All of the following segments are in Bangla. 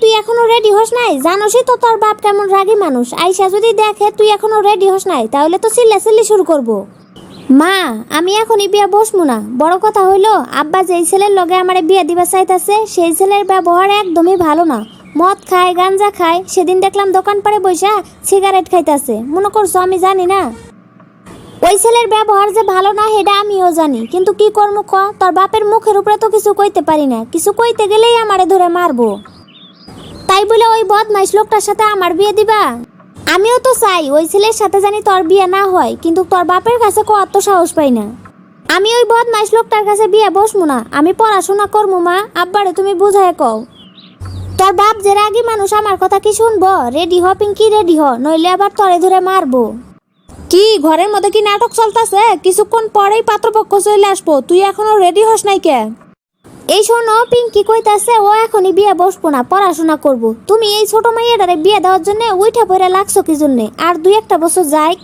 তুই এখনও রেডি হস নাই? জানোসই তো তোর বাপ কেমন রাগী মানুষ। আইসা যদি দেখে তুই এখনও রেডি হস নাই, তাহলে তো চিল্লা চিল্লি শুরু করব। মা, আমি এখনই বিয়ে বসবো না। বড় কথা হইল, আব্বা যেই ছেলের লগে আমারে বিয়ে দিবা চাইতাছে, সেই ছেলের ব্যবহার একদমই ভালো না। মদ খায়, গাঞ্জা খায়, সেদিন দেখলাম দোকান পাড়ে বইসা সিগারেট খাইতাছে। মনে করছ আমি জানি না? ওই ছেলের ব্যবহার যে ভালো না, সেটা আমিও জানি। কিন্তু কি করব ক? তোর বাপের মুখের উপরে তো কিছু কইতে পারি না। কিছু কইতে গেলেই আমারে ধরে মারবো। তাই বলে ওই বদমাইশ লোকটার সাথে আমার বিয়ে দিবা? আমিও তো চাই ওই ছেলের সাথে জানি তোর বিয়ে না হয়, কিন্তু তোর বাপের কাছে কত সাহস পাই না। আমি ওই বদমাইশ লোকটার কাছে বিয়ে বসবো না, আমি পড়াশোনা করব মা, আব্বারে তুমি বুঝায় কও। তোর বাপ যে রাগী মানুষ, আমার কথা কি শুনব? রেডি হ পিঙ্কি রেডি হ, নইলে আবার তরে ধরে মারবো। কি, ঘরের মধ্যে কি নাটক চলতেছে? কিছুক্ষণ পরেই পাত্রপক্ষ চলে আসব, তুই এখনও রেডি হস নাই কে? এই শোনো পিঙ্কি কইতাছে, ও এখনই বিয়ে বসবো না, পড়াশোনা করব। তুমি এই ছোট মাইয়াটারে বিয়ে দেওয়ার জন্য উইঠা পড়ে লাগছো কি জন্যে? আর দুই একটা বছর যাই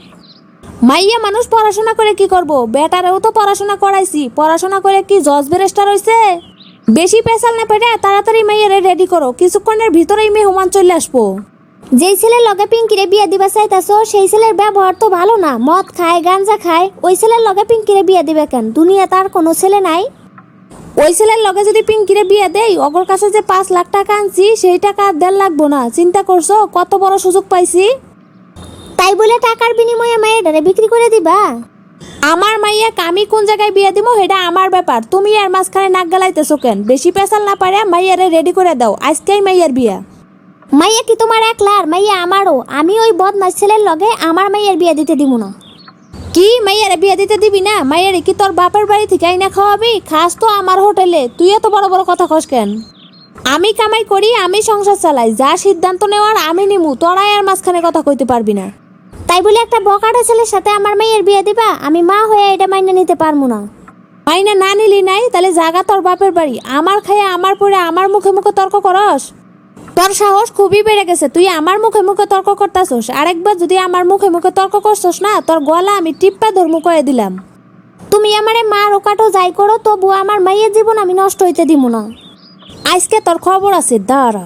মাইয়া মানুষ পড়াশোনা করে কি করব? বেটারেও তো পড়াশোনা করাইছি। পড়াশোনা করে কি জজ ব্যারিস্টার হইছে? বেশি পেশাল না পেটে তাড়াতাড়ি মাইয়ারে রেডি করো। কিছুক্ষণের ভিতরেই মেহমান চলে আসব। যেই ছেলের লগে পিঙ্কিরে বিয়ে দিবা চাইতাছো, সেই ছেলের ব্যবহার তো ভালো না। মদ খায়, গাঞ্জা খায়। ওই ছেলের লগে পিঙ্কিরে বিয়ে দিবে কেন? দুনিয়া তার কোনো ছেলে নাই। ওই ছেলের লগে যদি পিঙ্কিরে বিয়ে দেই অগর কাছে যে পাঁচ লাখ টাকা আনছি সেই টাকা আর দেড় লাগবো না। চিন্তা করছ? কত বড় সুযোগ পাইছি? তাই বলে টাকার বিনিময়ে মায়েরারে বিক্রি করে দিবা? আমার মাইয়া আমি কোন জায়গায় বিয়ে দিব সেটা আমার ব্যাপার। তুমি আর মাঝখানে নাক গালাইতেছো কেন? বেশি পেশাল না পারে মাইয়ারে রেডি করে দাও। আজকেই মাইয়ার বিয়া। মাইয়া কি তোমার একলার মাইয়া আমারও। আমি ওই বদমাস ছেলের লগে আমার মাইয়ার বিয়ে দিতে দিব না। কি? মাইয়ারে বিয়ে দিতে দিবি না? মাইয়ারে কি তোর বাপের বাড়ি থেকে আইনা খাওয়াবি? খাস তো আমার হোটেলে। তুই এত বড় বড় কথা কস কেন? আমি কামাই করি, আমি সংসার চালাই। যা সিদ্ধান্ত নেওয়ার আমি নিমু। তোরাই আর মাঝখানে কথা কইতে পারবি না। তাই বলে একটা বকাটা ছেলের সাথে আমার মেয়ের বিয়ে দিবা? আমি মা হয়ে এটা মাইনা নিতে পারব না। মাইনা না নিলি নাই, তাহলে জাগা তোর বাপের বাড়ি। আমার খাইয়া আমার পরে, আমার মুখে মুখে তর্ক করস? তোর সাহস খুবই বেড়ে গেছে। তুই আমার মুখে মুখে তর্ক করতাছস। আরেকবার যদি আমার মুখে মুখে তর্ক করছস না, তোর গলা আমি টিপ্পা ধর্ম করে দিলাম। তুমি আমারে মা রোকাটো যাই করো, তবু আমার মাইয়ের জীবন আমি নষ্ট হইতে দিব না। আজকে তোর খবর আছে, দাঁড়া।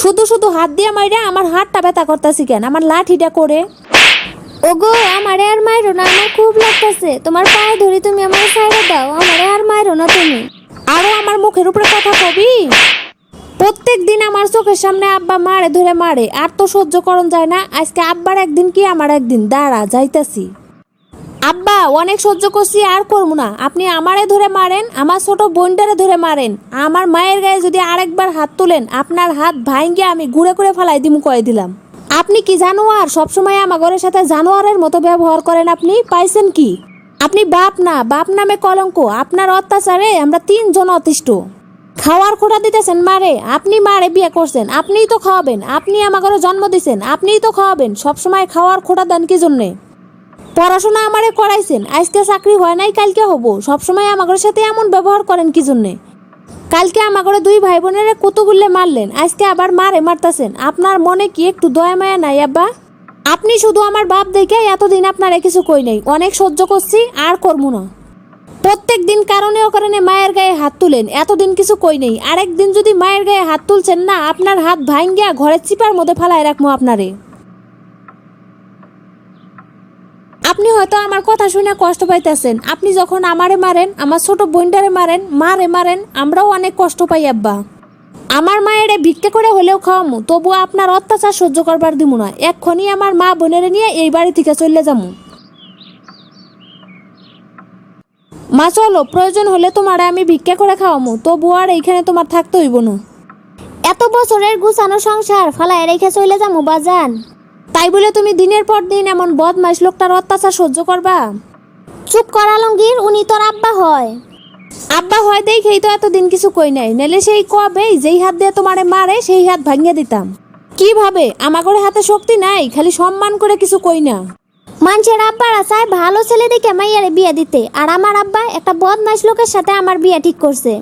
শুধু শুধু হাত দিয়ে মাইরা আমার হাতটা ব্যথা করতেছি কেন? আমার লাঠিটা করে। ওগো, আমারে আর মাইরো না, আমার খুব লাগতেছে। তোমার পায়ে ধরে তুমি আমার সাইডে দাও, আমারে আর মাইরো না তুমি। আরও আমার মুখের উপরে কথা কবি। প্রত্যেক দিন আমার চোখের সামনে আব্বা মারে ধরে মারে। আর তো সহ্য করণ যায় না। আজকে আব্বার একদিন কি আমার একদিন? দাঁড়া, যাইতাছি। আব্বা, অনেক সহ্য করছি, আর করব না। আপনি আমারে ধরে মারেন, আমার ছোট বোনটারে ধরে মারেন। আমার মায়ের গায়ে যদি আরেকবার হাত তুলেন, আপনার হাত ভাঙ্গে আমি ঘুরে ঘুরে ফেলাই দিমু, কয়ে দিলাম। আপনি কি জানোয়ার? সবসময় আমার ঘরের সাথে জানোয়ারের মতো ব্যবহার করেন আপনি? পাইছেন কি? আপনি বাপ না, বাপ নামে কলঙ্ক, আপনার অত্যাচারে আমরা তিনজন অতিষ্ঠ। খাওয়ার খোঁড়া দিতেছেন মারে, আপনি মারে বিয়ে করছেন, আপনিই তো খাওয়াবেন, আপনি আমাকে জন্ম দিছেন, আপনিই তো খাওয়াবেন, সবসময় খাওয়ার খোঁড়া দেন কি জন্যে? পড়াশোনা আমারে করাইছেন, আজকে চাকরি হয় নাই, কালকে হব, সবসময় আমাদের সাথে এমন ব্যবহার করেন কি জন্যে? কালকে আমাদের দুই ভাই বোনের কুতুগুল্লে মারলেন, আজকে আবার মারে মারতাছেন, আপনার মনে কি একটু দয়া মায়া নাই, আব্বা? আপনি শুধু আমার বাপ দেখে এতদিন আপনার কিছু কই নাই। অনেক সহ্য করছি, আর করব না। প্রত্যেক দিন কারণে কারণে মায়ের গায়ে হাত তুলেন, এতদিন কিছু কই নেই। আরেক দিন যদি মায়ের গায়ে হাত তুলছেন না, আপনার হাত ভাঙ্গিয়া ঘরের চিপার মধ্যে ফালায় রাখব আপনারে। আপনি হয়তো আমার কথা শুনে কষ্ট পাইতেছেন। আপনি যখন আমারে মারেন, আমার ছোট বোনটারে মারেন, মারে মারেন, আমরাও অনেক কষ্ট পাই, আব্বা। আমার মায়েরে ভিক্ষা করে হলেও খাওয়ামু, তবুও আপনার অত্যাচার সহ্য করবার দিমু না। এক্ষুনি আমার মা বোনেরে নিয়ে এই বাড়ি থেকে চলে যামু। মা, চলো, প্রয়োজন হলে তোমারে আমি ভিক্ষা করে খাওয়ামু তবু আর এইখানে তোমার থাকতে হইব না। এত বছরের গুছানো সংসার, ফালায় রেখে চলে যামু বাজান। তাই বলে তুমি দিনের পর দিন এমন বদমাইশ লোকটার অত্যাচার সহ্য করবা? চুপ কর আলমগীর, উনি তোর আব্বা হয়। আব্বা হয় দেখেই তো এতদিন কিছু কই নাই। নেলে সেই কবেই যেই হাত দিয়ে তোমারে মারে, সেই হাত ভাঙিয়ে দিতাম। কীভাবে? আমাগরে হাতে শক্তি নাই, খালি সম্মান করে কিছু কই না। মানুষের আব্বারা চায় ভালো ছেলে দেখে মাইয়ারে বিয়ে দিতে, আর আমার আব্বা একটা বদমাইশ লোকের সাথে আমার বিয়ে ঠিক করছে।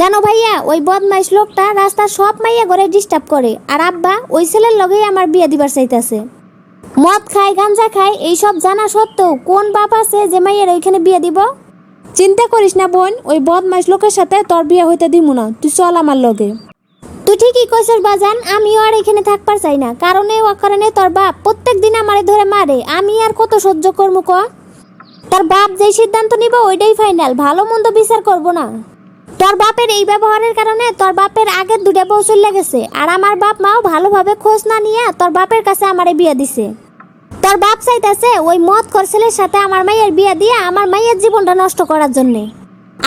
জানো ভাইয়া, ওই বদমাইশ লোকটা রাস্তার সব মাইয়া ঘরে ডিস্টার্ব করে, আর আব্বা ওই ছেলের লগেই আমার বিয়ে দিবার চাইতেছে। মদ খায়, গাঞ্জা খায়, এইসব জানা সত্ত্বেও কোন বাপ আছে যে মাইয়ের ওইখানে বিয়ে দিব? চিন্তা করিস না বোন, ওই বদমাইশ লোকের সাথে তোর বিয়ে হইতে দিমু না, তুই চল আমার লগে। তুই ঠিকই কইছস বাজান, আমিও আর এখানে থাকবার চাই না, কারণে ও কারণে তোর বাপ প্রত্যেক দিন আমারে ধরে মারে, আমি আর কত সহ্য করব ক? তোর বাপ যেই সিদ্ধান্ত নিব ওইটাই ফাইনাল, ভালো মন্দ বিচার করব না। তোর বাপের এই ব্যবহারের কারণে তোর বাপের আগের দুটা বউ চলে গেছে, আর আমার বাপ মাও ভালোভাবে খোঁজ না নিয়ে তোর বাপের কাছে আমারে বিয়ে দিছে। তোর বাপ চাইতেছে ওই মদ ছেলের সাথে আমার মাইয়ের বিয়ে দিয়ে আমার মাইয়ের জীবনটা নষ্ট করার জন্যে।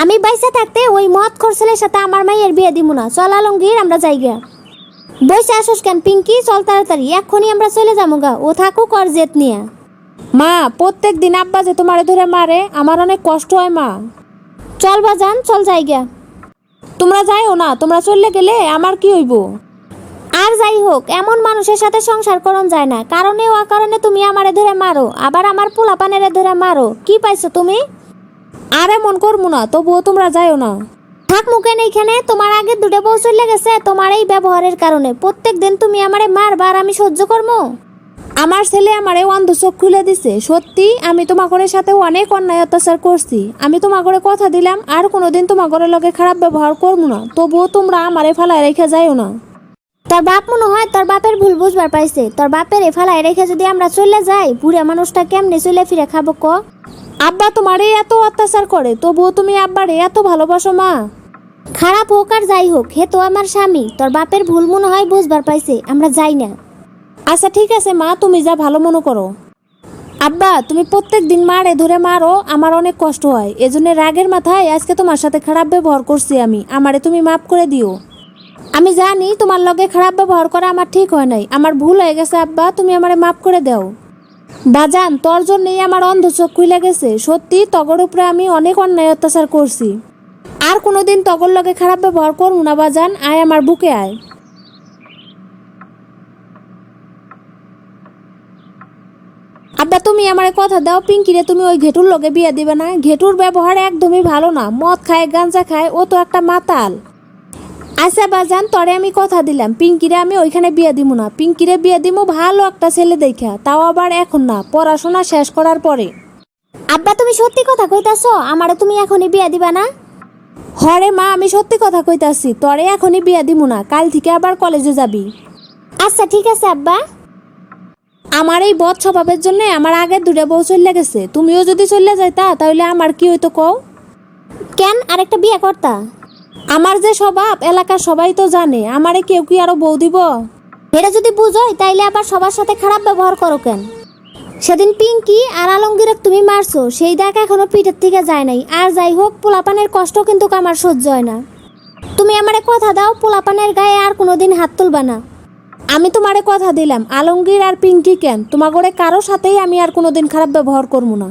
আমি বাইসে থাকতে ওই মদ ছেলের সাথে আমার মাইয়ের বিয়ে দিব না। চল আলমগীর, আমরা যাই গা বসে আসোস কেন পিঙ্কি? চল তাড়াতাড়ি, এক্ষুনি আমরা চলে যাব গা ও থাকুক আর জেত নিয়ে। মা, প্রত্যেক দিন আব্বা যে তোমারে ধরে মারে, আমার অনেক কষ্ট হয় মা। চল বাজান, চল যাই গা তোমরা যাইও না, তোমরা চললে গেলে আমার কি হইব? আর যাই হোক, এমন মানুষের সাথে সংসার করন যায় না। কারণে ও কারণে তুমি আমারে ধরে মারো, আবার আমার পোলা পানেরে ধরে মারো। কি পাইছো তুমি? আর এমন করব না, তবুও তোমরা যাইও না। থাক মুখেন এইখানে, তোমার আগে দুটো বউ চলে গেছে, তোমার এই ব্যবহারের কারণে। প্রত্যেক দিন তুমি আমারে মারবার আমি সহ্য করব আমার ছেলে আমারে অন্ধ চোখ খুলে দিছে। সত্যি, আমি তোমাগরের সাথে অনেক অন্যায় অত্যাচার করছি। আমি তোমাগরে কথা দিলাম, আর কোনোদিন তোমাগরের লগে খারাপ ব্যবহার করব না। তবুও তোমরা আমারে ফালায় রেখে যাইও না। তোর বাপ মনে হয় তোর বাপের ভুল বুঝবার পাইছে। তোর বাপের এফালায় রেখে যদি আমরা চলে যাই, বুড়া মানুষটা কেমনে চলে ফিরে খাব ক? আব্বা তোমারে এত অত্যাচার করে, তবুও তুমি আব্বারে এত ভালোবাসো মা? খারাপ হোক আর যাই হোক, হে তো আমার স্বামী, তোর বাপের ভুল মনে হয় বুঝবার পাইছে, আমরা যাই না। আচ্ছা ঠিক আছে মা, তুমি যা ভালো মনে করো। আব্বা, তুমি প্রত্যেক দিন মারে ধরে মারো, আমার অনেক কষ্ট হয়। এজন্য রাগের মাথায় আজকে তোমার সাথে খারাপ ব্যবহার করছি আমি, আমারে তুমি মাফ করে দিও। আমি জানি তোমার লগে খারাপ ব্যবহার করা আমার ঠিক হয় নাই। আমার ভুল হয়ে গেছে, আব্বা, তুমি আমারে মাফ করে দাও। বাজান, তোর জন্যই আমার অন্ধ চোখ খুলে গেছে। সত্যি, তগর উপরে আমি অনেক অন্যায় অত্যাচার করছি। আর কোনোদিন তগর লগে খারাপ ব্যবহার করব না, বাজান। আয় আমার বুকে আয়। আব্বা, তুমি আমার কথা দাও, পিঙ্কিরে তুমি ওই ঘেটুর লগে বিয়ে দিবে না। ঘেটুর ব্যবহার একদমই ভালো না। মদ খায়, গাঞ্জা খায়, ও তো একটা মাতাল। আচ্ছা বাজান তরে আমি কথা দিলাম। পিঙ্কিরে আমি ওইখানে বিয়ে দিব না। পিঙ্কিরে বিয়ে দিব ভালো একটা ছেলে দেখা। তাও আবার এখন না পড়াশোনা শেষ করার পরে। আব্বা তুমি সত্যি কথা কইতাছ? আমারে তুমি এখনই বিয়া দিবা না? হরে মা আমি সত্যি কথা কইতাছি। তরে এখনই বিয়ে দিব না। কাল থেকে আবার কলেজে যাবি। আচ্ছা ঠিক আছে আব্বা। আমার এই বদ স্বভাবের জন্য আমার আগের দুটো বউ চলে গেছে। তুমিও যদি চলে যাইতা তাহলে আমার কি হইতো কও? কেন? আরেকটা বিয়ে করতা? আমার যে স্বভাব এলাকার সবাই তো জানে, আমারে কেউ কি আরও বউ দিব? এটা যদি বুঝোই, তাইলে আবার সবার সাথে খারাপ ব্যবহার করো কেন? সেদিন পিঙ্কি আর আলমগীরক তুমি মারছো, সেই দাগ এখনও পিঠের থেকে যায় নাই। আর যাই হোক, পোলাপানের কষ্ট কিন্তু আমার সহ্য হয় না। তুমি আমারে কথা দাও, পোলাপানের গায়ে আর কোনোদিন হাত তুলবা না। আমি তোমারে কথা দিলাম, আলমগীর আর পিঙ্কি কেন? তোমাগরে কারও সাথেই আমি আর কোনোদিন খারাপ ব্যবহার করব না।